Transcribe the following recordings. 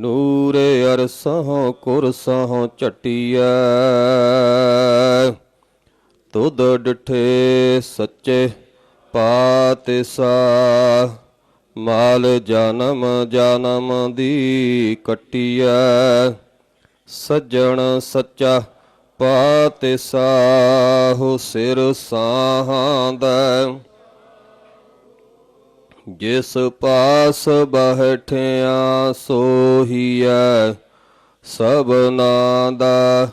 ਨੂਰੇ ਅਰਸਹੁ ਕੁਰਸਹੁ ਝਟਿਐ। ਤੁਧ ਡਿਠੇ ਸੱਚੇ ਪਾਤਿਸਾ ਮਾਲ ਜਨਮ ਜਨਮ ਦੀ ਕਟਿਐ। ਸੱਜਣ ਸੱਚਾ ਪਾਤਿਸਾ ਹੋ ਸਿਰ ਸਾਹਾਂਦਾ ਜਿਸ ਪਾਸ ਬਹਿਠਿਆ ਸੋਹੀਐ ਸਭਨਾ ਦਾ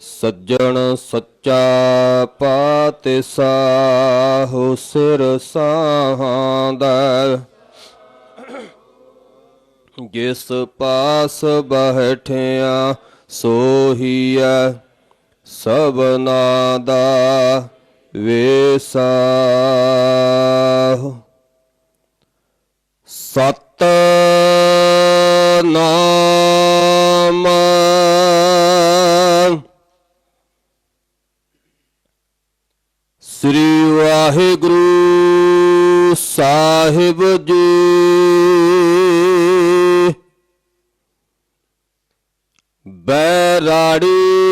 ਸੱਜਣ ਸੱਚਾ ਪਾਤਿਸਾ ਹੋ ਸਿਰ ਸਾਹਾਂਦਾ ਜਿਸ ਪਾਸ ਬਹਿਠਿਆ ਸੋਹੀਐ ਸਭਨਾ ਦਾ ਵੇਸਾ ਸਤ ਨਾਮ ਸ੍ਰੀ ਵਾਹਿਗੁਰੂ ਸਾਹਿਬ ਜੀ। ਬੈਰਾੜੀ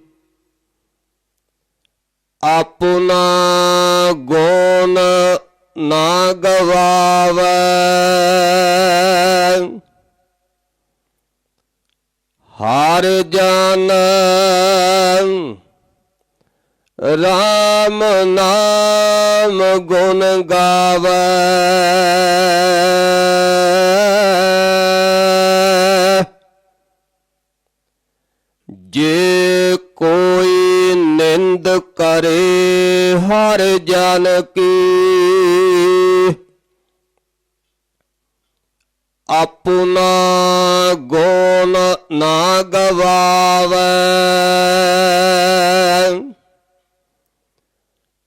ਆਪਣਾ ਗੁਣ ਨਾ ਗਵਾਵੇ। ਹਰ ਜਨ ਰਾਮ ਨਾਮ ਗੁਣ ਗਾਵੇ। ਨਿੰਦ ਕਰੇ ਹਰ ਜਨ ਕੀ। ਆਪਣਾ ਗੋਨ ਨਾ ਗਵਾਵੇ।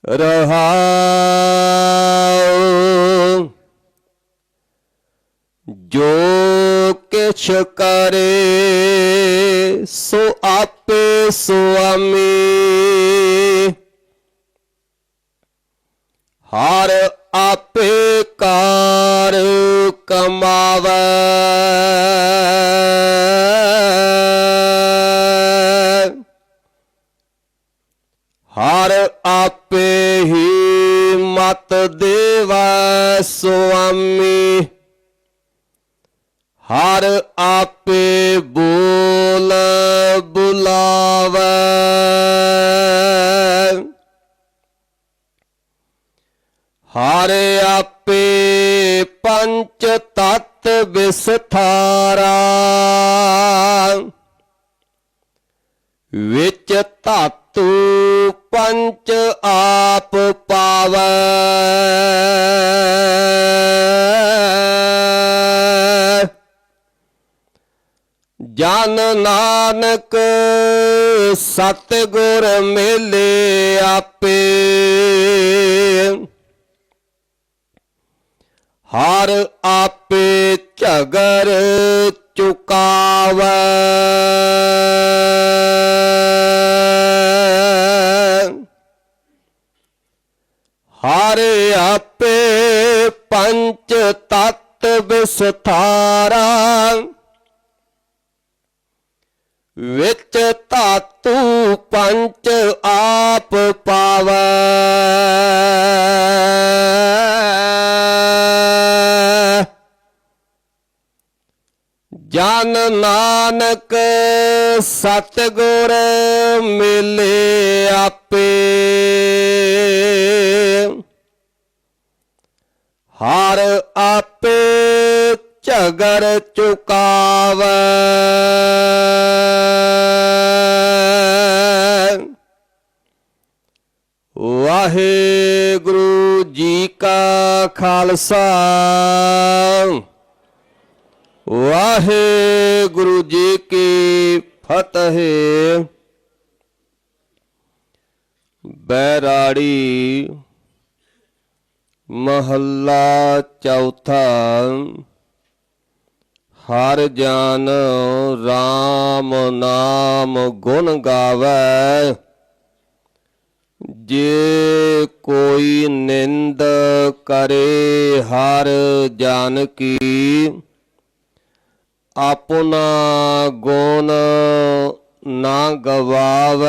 ਰਹਾਉ। ਜੋ ਕਿਛ ਕਰੇ, ਸੋ ਆਪ ਸੁਆਮੀ। ਹਰ ਆਪੇ ਕਾਰ ਕਮਾਵੇ। ਹਰ ਆਪੇ ਹੀ ਮਤ ਦੇਵਾ ਸੁਆਮੀ। ਹਰ ਆਪੇ ਬੋਲ ਬੁਲਾਵੇ। ਹਰ ਆਪੇ ਪੰਚ ਤਤ ਵਿਸਥਾਰਾ। ਵਿੱਚ ਧਾਤੂ ਜਨ ਨਾਨਕ ਸਤਿਗੁਰ ਮੇਲੇ ਆਪੇ। ਹਰ ਆਪੇ ਝਗਰ ਚੁਕਾਵੈ। ਹਰ ਆਪੇ ਪੰਚ ਤਤ ਵਿਸਥਾਰਾ। ਵਿੱਚ ਧਾਤੂ ਪੰਚ ਆਪ ਪਾਵੈ। ਜਨ ਨਾਨਕ ਸਤਗੁਰ ਮਿਲੇ ਆਪੇ। ਹਰ ਆਪੇ ਝਗਰ ਚੁਕਾਵੇ। ਵਾਹਿਗੁਰੂ ਜੀ ਕਾ ਖਾਲਸਾ। ਵਾਹਿਗੁਰੂ ਜੀ ਕੀ ਫਤਿਹ। ਬੈਰਾੜੀ ਮਹੱਲਾ ਚੌਥਾ। ਹਰ ਜਨ RAM ਨਾਮ ਗੁਣ ਗਾਵੇ। ਜੇ ਕੋਈ ਨਿੰਦ ਕਰੇ ਹਰ ਜਨ ਕੀ ਆਪਣਾ ਗੁਣ ਨਾ ਗਵਾਵੇ।